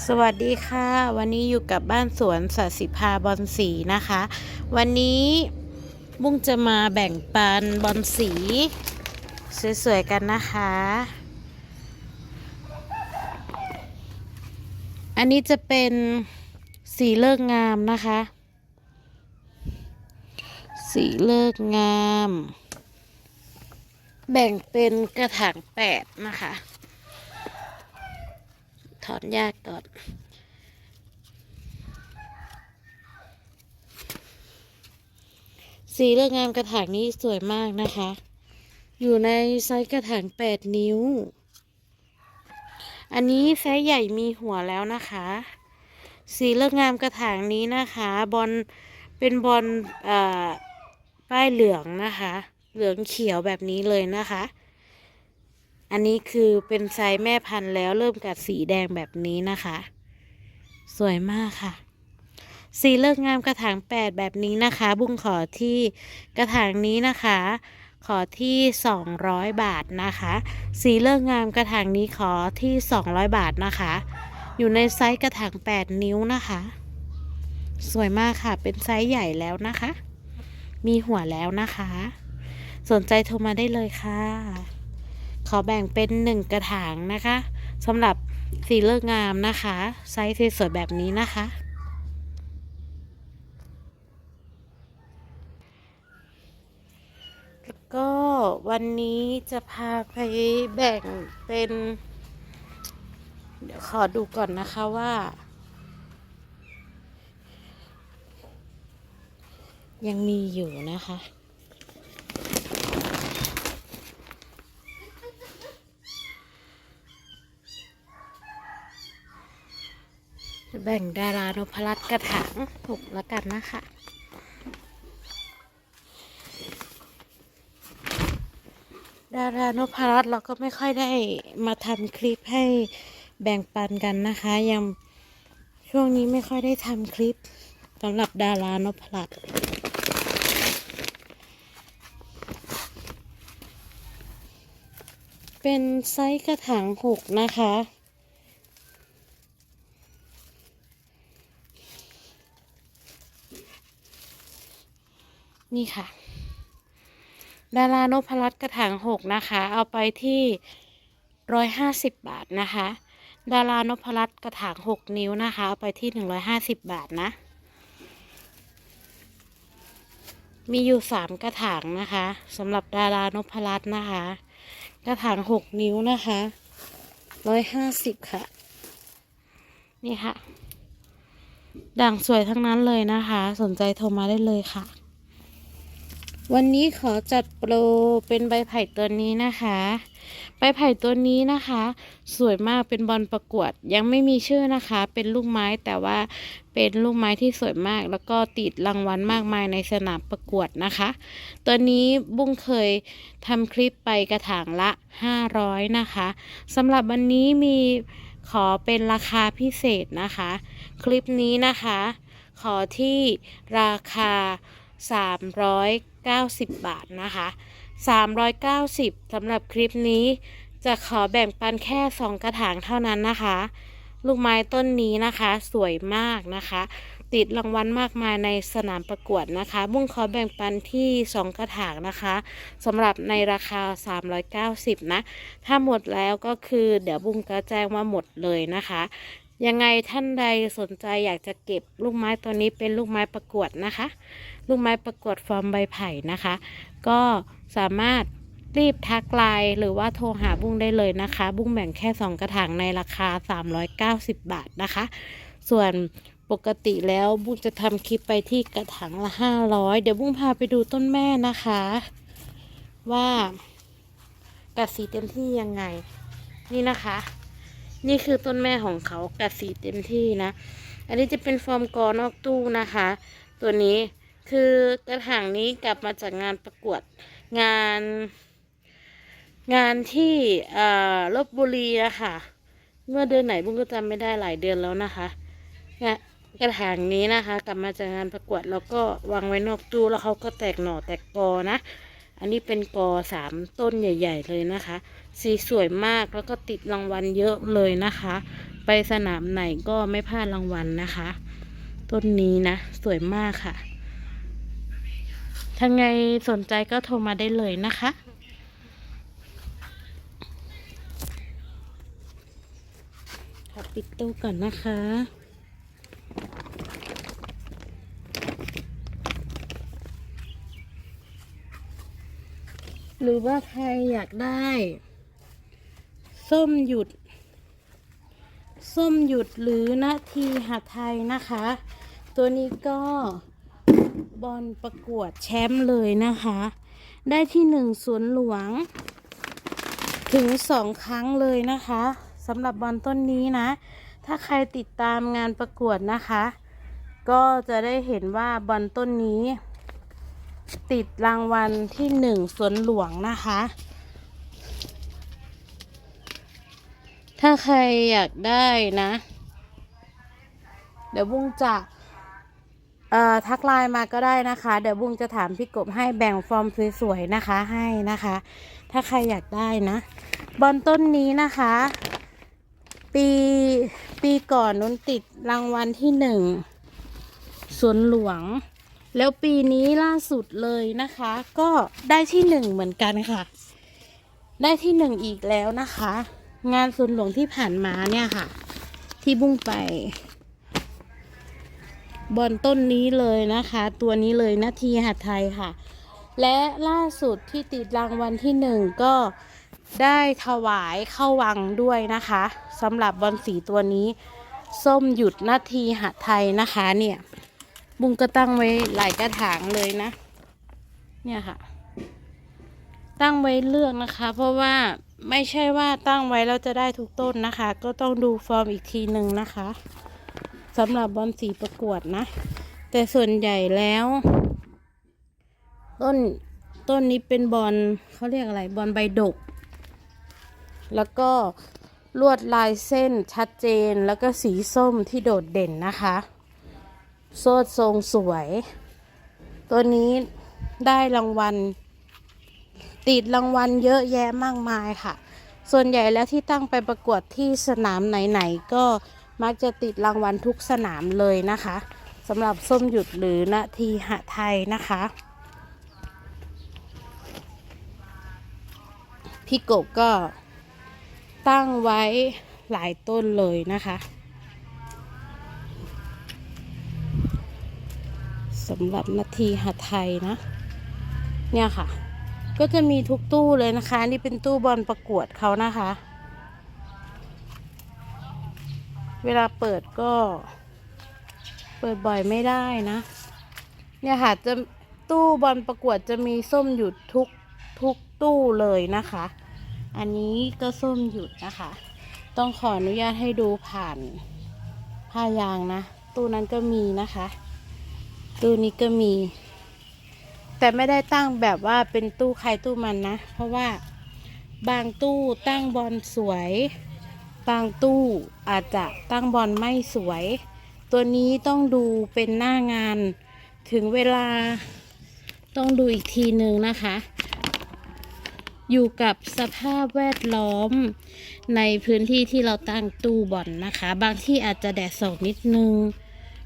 สวัสดีค่ะ วันนี้อยู่กับบ้านสวนสัสิภาบอลสีนะคะ วันนี้บุ้งจะมาแบ่งปันบอลสี สวยๆกันนะคะ อันนี้จะเป็นสีเลิกงามนะคะ สีเลิกงาม แบ่งเป็นกระถางแปดนะคะ ถอนยากก่อนสีเลือกงามกระถางนี้สวยมากนะคะ อยู่ในไซส์กระถาง8นิ้ว อันนี้ไซส์ใหญ่มีหัวแล้วนะคะ สีเลือกงามกระถางนี้นะคะ บอลเป็นบอลป้ายเหลืองนะคะ เหลืองเขียวแบบนี้เลยนะคะ อันนี้คือเป็นไซส์แม่พันธุ์แล้วเริ่มกัดสีแดงแบบนี้นะคะ สวยมากค่ะ สีเลิกงามกระถางแปดแบบนี้นะคะ บุ้งขอที่กระถางนี้นะคะ ขอที่ 200 บาทนะคะ สีเลิกงามกระถางนี้ขอที่ 200 บาทนะคะ อยู่ในไซส์กระถาง 8 นิ้วนะคะ สวยมากค่ะ เป็นไซส์ใหญ่แล้วนะคะ มีหัวแล้วนะคะ สนใจโทรมาได้เลยค่ะ อแบ่งเป็นหนึ่งกระถางนะคะสำหรับสีเลิกงามนะคะ ไซส์สวยๆแบบนี้นะคะ แล้วก็วันนี้จะพาไปแบ่งเป็น เดี๋ยวขอดูก่อนนะคะว่ายังมีอยู่นะคะ แบ่งดารานพรัตน์กระถางหกแล้วกันนะคะ ดารานพรัตน์เราก็ไม่ค่อยได้มาทำคลิปให้แบ่งปันกันนะคะ ยังช่วงนี้ไม่ค่อยได้ทำคลิปสำหรับดารานพรัตน์เป็นไซส์กระถางหกนะคะ นี่ค่ะ ดารานพรัตน์กระถางหกนะคะ เอาไปที่ร้อยห้าสิบบาทนะคะ ดารานพรัตน์กระถางหกนิ้วนะคะ เอาไปที่หนึ่งร้อยห้าสิบบาทนะ มีอยู่สามกระถางนะคะสำหรับดารานพรัตน์นะคะ กระถางหกนิ้วนะคะร้อยห้าสิบค่ะ นี่ค่ะ ด่างสวยทั้งนั้นเลยนะคะ สนใจโทรมาได้เลยค่ะ วันนี้ขอจัดโปรเป็นใบไผ่ตัวนี้นะคะ ใบไผ่ตัวนี้นะคะ สวยมากเป็นบอลประกวด ยังไม่มีชื่อนะคะ เป็นลูกไม้แต่ว่าเป็นลูกไม้ที่สวยมาก แล้วก็ติดรางวัลมากมายในสนามประกวดนะคะ ตัวนี้บุ้งเคยทำคลิปไปกระถางละ 500 นะคะสำหรับวันนี้มีขอเป็นราคาพิเศษนะคะ คลิปนี้นะคะ ขอที่ราคา 390 บาทนะคะ 390สำหรับคลิปนี้จะขอแบ่งปันแค่ 2 กระถางเท่านั้นนะคะ ลูกไม้ต้นนี้นะคะสวยมากนะคะ ติดรางวัลมากมายในสนามประกวดนะคะ บุ้งขอแบ่งปันที่ 2 กระถางนะคะสำหรับในราคา 390 นะ ถ้าหมดแล้วก็คือเดี๋ยวบุ้งก็แจ้งว่าหมดเลยนะคะ ยังไงท่านใดสนใจอยากจะเก็บลูกไม้ตัวนี้เป็นลูกไม้ประกวดนะคะ ลูกไม้ประกวดฟอร์มใบไผ่นะคะ ก็สามารถรีบทักไลน์หรือว่าโทรหาบุ้งได้เลยนะคะ บุ้งแบ่งแค่ 2 กระถางในราคา 390 บาทนะคะ ส่วนปกติแล้วบุ้งจะทำคลิปไปที่กระถางละ 500 เดี๋ยวบุ้งพาไปดูต้นแม่นะคะ ว่ากัดสีเต็มที่ยังไง นี่นะคะ นี่คือต้นแม่ของเขากัดสีเต็มที่นะ อันนี้จะเป็นฟอร์มกอนอกตู้นะคะ ตัวนี้คือกระถางนี้กลับมาจากงานประกวดงาน งานที่ลบบุรีอะค่ะ เมื่อเดือนไหนบุ้งก็จำไม่ได้หลายเดือนแล้วนะคะกระถางนี้นะคะ กลับมาจากงานประกวดแล้วก็วางไว้นอกตู้แล้วเขาก็แตกหน่อแตกกอนะ อันนี้เป็นกอสามต้นใหญ่ ๆ เลยนะคะ สีสวยมากแล้วก็ติดรางวัลเยอะเลยนะคะ ไปสนามไหนก็ไม่พลาดรางวัลนะคะ ต้นนี้นะ สวยมากค่ะถ้าไงสนใจก็โทรมาได้เลยนะคะขอปิดตู้ก่อนนะคะหรือว่าใครอยากได้ ส้มหยุด ส้มหยุดหรือนาทีหาไทยนะคะ ตัวนี้ก็บอลประกวดแชมป์เลยนะคะ ได้ที่หนึ่งสวนหลวง ถึงสองครั้งเลยนะคะสำหรับบอลต้นนี้นะ ถ้าใครติดตามงานประกวดนะคะ ก็จะได้เห็นว่าบอลต้นนี้ ติดรางวัลที่หนึ่งสวนหลวงนะคะ ถ้าใครอยากได้นะ เดี๋ยวบุ้งจะทักไลน์มาก็ได้นะคะ เดี๋ยวบุ้งจะถามพี่กบให้แบ่งฟอร์มสวยๆนะคะให้นะคะ ถ้าใครอยากได้นะ บอลต้นนี้นะคะ ปีปีก่อนนุ้นติดรางวัลที่หนึ่งสวนหลวง แล้วปีนี้ล่าสุดเลยนะคะ ก็ได้ที่หนึ่งเหมือนกันค่ะ ได้ที่หนึ่งอีกแล้วนะคะ งานสวนหลวงที่ผ่านมาเนี่ยค่ะ ที่บุ้งไป บอลต้นนี้เลยนะคะ ตัวนี้เลยนาทีหัดไทยค่ะ และล่าสุดที่ติดรางวัลที่หนึ่งก็ได้ถวายเข้าวังด้วยนะคะสำหรับบอลสีตัวนี้ ส้มหยุดนาทีหัดไทยนะคะเนี่ย บุ้งก็ตั้งไว้หลายกระถางเลยนะ เนี่ยค่ะ ตั้งไว้เลือกนะคะ เพราะว่า ไม่ใช่ว่าตั้งไว้แล้วจะได้ทุกต้นนะคะ ก็ต้องดูฟอร์มอีกทีหนึ่งนะคะสำหรับบอลสีประกวดนะ แต่ส่วนใหญ่แล้ว ต้นต้นนี้เป็นบอลเขาเรียกอะไรบอลใบดก แล้วก็ลวดลายเส้นชัดเจนแล้วก็สีส้มที่โดดเด่นนะคะ โซดทรงสวย ตัวนี้ได้รางวัล ติดรางวัลเยอะแยะมากมายค่ะ ส่วนใหญ่แล้วที่ตั้งไปประกวดที่สนามไหนๆก็มักจะติดรางวัลทุกสนามเลยนะคะสำหรับส้มหยุดหรือนาทีหะไทยนะคะ พี่กบก็ตั้งไว้หลายต้นเลยนะคะสำหรับนาทีหาไทยนะ เนี่ยค่ะ ก็จะมีทุกตู้เลยนะคะนี่เป็นตู้บอลประกวดเขานะคะ เวลาเปิดก็ เปิดบ่อยไม่ได้นะ เนี่ยค่ะจะตู้บอลประกวดจะมีส้มหยุดทุกทุกตู้เลยนะคะ อันนี้ก็ส้มหยุดนะคะ ต้องขออนุญาตให้ดูผ่านผ้ายางนะ ตู้นั้นก็มีนะคะ ตู้นี้ก็มี แต่ไม่ได้ตั้งแบบว่าเป็นตู้ใครตู้มันนะ เพราะว่าบางตู้ตั้งบอลสวย บางตู้อาจจะตั้งบอลไม่สวย ตัวนี้ต้องดูเป็นหน้างานถึงเวลาต้องดูอีกทีหนึ่งนะคะ อยู่กับสภาพแวดล้อมในพื้นที่ที่เราตั้งตู้บอลนะคะ บางที่อาจจะแดดส่องนิดนึง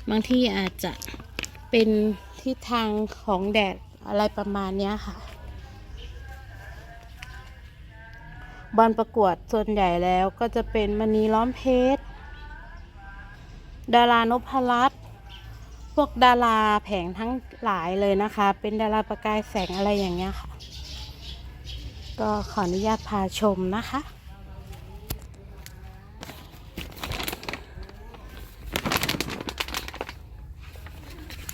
บางที่อาจจะเป็นทิศทางของแดด อะไรประมาณนี้ค่ะ บอลประกวดส่วนใหญ่แล้วก็จะเป็นมณีล้อมเพชร ดารานพรัตน์พวกดาราแผงทั้งหลายเลยนะคะ เป็นดาราประกายแสงอะไรอย่างเงี้ยค่ะ ก็ขออนุญาตพาชมนะคะ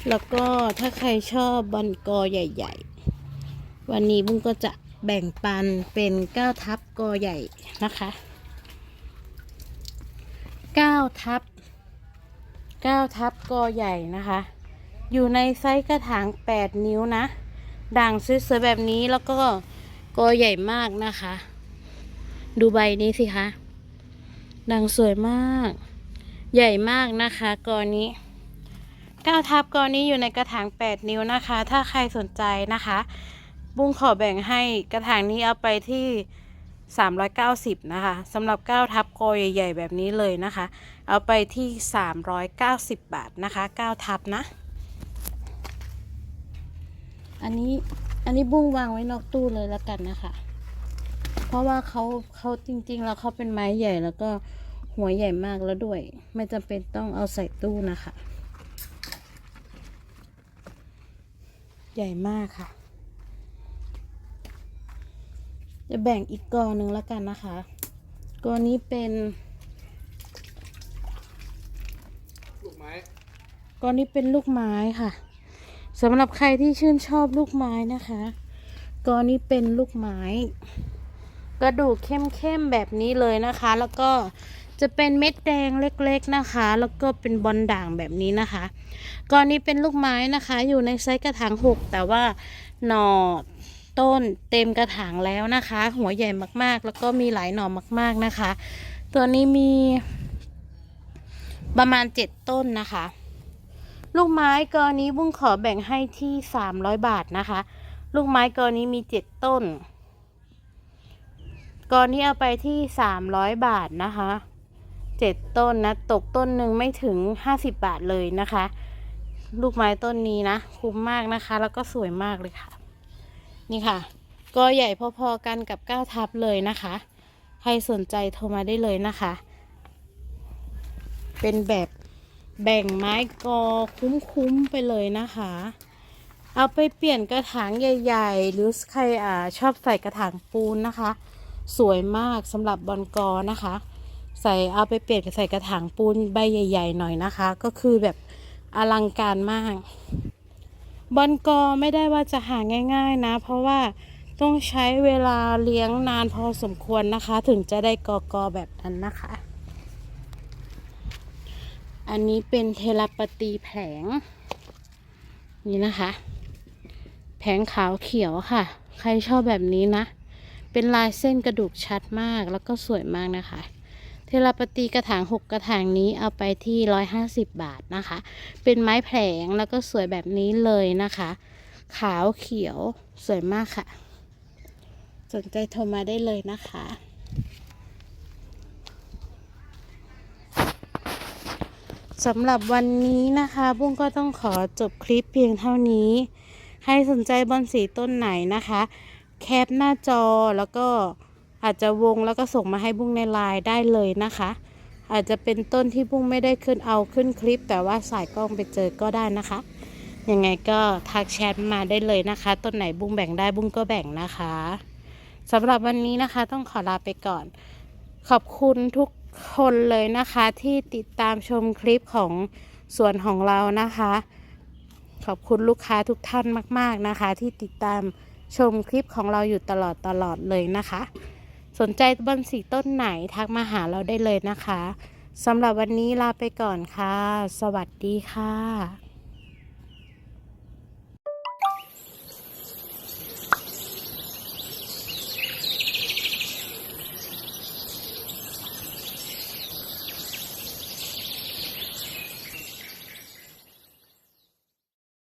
แล้วก็ถ้าใครชอบบอลกอใหญ่ ๆ วันนี้บุ้งก็จะแบ่งปันเป็น9ทับกอใหญ่นะคะ9ทับ9ทับกอใหญ่นะคะ อยู่ในไซส์กระถาง 8 นิ้วนะ ด่างสวยๆแบบนี้แล้วก็กอใหญ่มากนะคะ ดูใบนี้สิคะ ด่างสวยมาก ใหญ่มากนะคะกอนี้ ก้าทับกอนี้อยู่ในกระถาง 8 นิ้วนะคะ ถ้าใครสนใจนะคะ บุ้งขอแบ่งให้กระถางนี้เอาไปที่ 390 นะคะสำหรับ 9 ทับกอใหญ่ ๆ แบบนี้เลยนะคะ เอาไปที่ 390 บาทนะคะ 9 ทับนะ อันนี้อันนี้บุ้งวางไว้นอกตู้เลยแล้วกันนะคะ เพราะว่าเขาเขาจริงๆ แล้วเขาเป็นไม้ใหญ่แล้วก็หัวใหญ่มากแล้วด้วย ไม่จำเป็นต้องเอาใส่ตู้นะคะ ใหญ่มากค่ะ จะแบ่งอีกกอหนึ่งแล้วกันนะคะกอนี้เป็นลูกไม้กอนี้เป็นลูกไม้ค่ะสำหรับใครที่ชื่นชอบลูกไม้นะคะกอนี้เป็นลูกไม้ กระดูกเข้มๆแบบนี้เลยนะคะ แล้วก็ จะเป็นเม็ดแดงเล็กๆนะคะ แล้วก็เป็นบอลด่างแบบนี้นะคะกอนนี้เป็นลูกไม้นะคะ อยู่ในไซส์กระถางหกแต่ว่าหน่อต้นเต็มกระถางแล้วนะคะ หัวใหญ่มากๆ แล้วก็มีหลายหน่อมากๆนะคะ ตัวนี้มีประมาณเจ็ดต้นนะคะ ลูกไม้กอนี้บุ้งขอแบ่งให้ที่สามร้อยบาทนะคะ ลูกไม้กอนี้มีเจ็ดต้นกอนนี้เอาไปที่สามร้อยบาทนะคะ เจ็ดต้นนะ ตกต้นหนึ่งไม่ถึงห้าสิบบาทเลยนะคะ ลูกไม้ต้นนี้นะ คุ้มมากนะคะ แล้วก็สวยมากเลยค่ะ นี่ค่ะ ก็ใหญ่พอๆกันกับก้าทับเลยนะคะ ใครสนใจโทรมาได้เลยนะคะ เป็นแบบแบ่งไม้กอคุ้มๆไปเลยนะคะ เอาไปเปลี่ยนกระถางใหญ่ ๆ หรือใครอ่าชอบใส่กระถางปูนนะคะ สวยมากสำหรับบอลกอนะคะ ใส่เอาไปเปลี่ยนใส่กระถางปูนใบใหญ่ ๆ หน่อยนะคะ ก็คือแบบอลังการมาก บอลกอไม่ได้ว่าจะหาง่าย ๆนะ เพราะว่าต้องใช้เวลาเลี้ยงนานพอสมควรนะคะ ถึงจะได้กอกอแบบนั้นนะคะ อันนี้เป็นเทลปตีแผง นี่นะคะ แผงขาวเขียวค่ะ ใครชอบแบบนี้นะ เป็นลายเส้นกระดูกชัดมากแล้วก็สวยมากนะคะ เทลปตีกระถางหกกระถางนี้เอาไปที่ร้อยห้าสิบบาทนะคะ เป็นไม้แผงแล้วก็สวยแบบนี้เลยนะคะ ขาวเขียวสวยมากค่ะ สนใจโทรมาได้เลยนะคะสำหรับวันนี้นะคะบุ้งก็ต้องขอจบคลิปเพียงเท่านี้ ใครสนใจบอลสีต้นไหนนะคะ แคปหน้าจอแล้วก็ อาจจะวงแล้วก็ส่งมาให้บุ้งในไลน์ได้เลยนะคะ อาจจะเป็นต้นที่บุ้งไม่ได้ขึ้นเอาขึ้นคลิป แต่ว่าสายกล้องไปเจอก็ได้นะคะยังไงก็ทักแชทมาได้เลยนะคะ ต้นไหนบุ้งแบ่งได้บุ้งก็แบ่งนะคะสำหรับวันนี้นะคะ ต้องขอลาไปก่อน ขอบคุณทุกคนเลยนะคะ ที่ติดตามชมคลิปของสวนของเรานะคะ ขอบคุณลูกค้าทุกท่านมาก ๆนะคะ ที่ติดตามชมคลิปของเราอยู่ตลอดตลอดเลยนะคะ สนใจบอนสีต้นไหนทักมาหาเราได้เลยนะคะสำหรับวันนี้ลาไปก่อนค่ะ สวัสดีค่ะ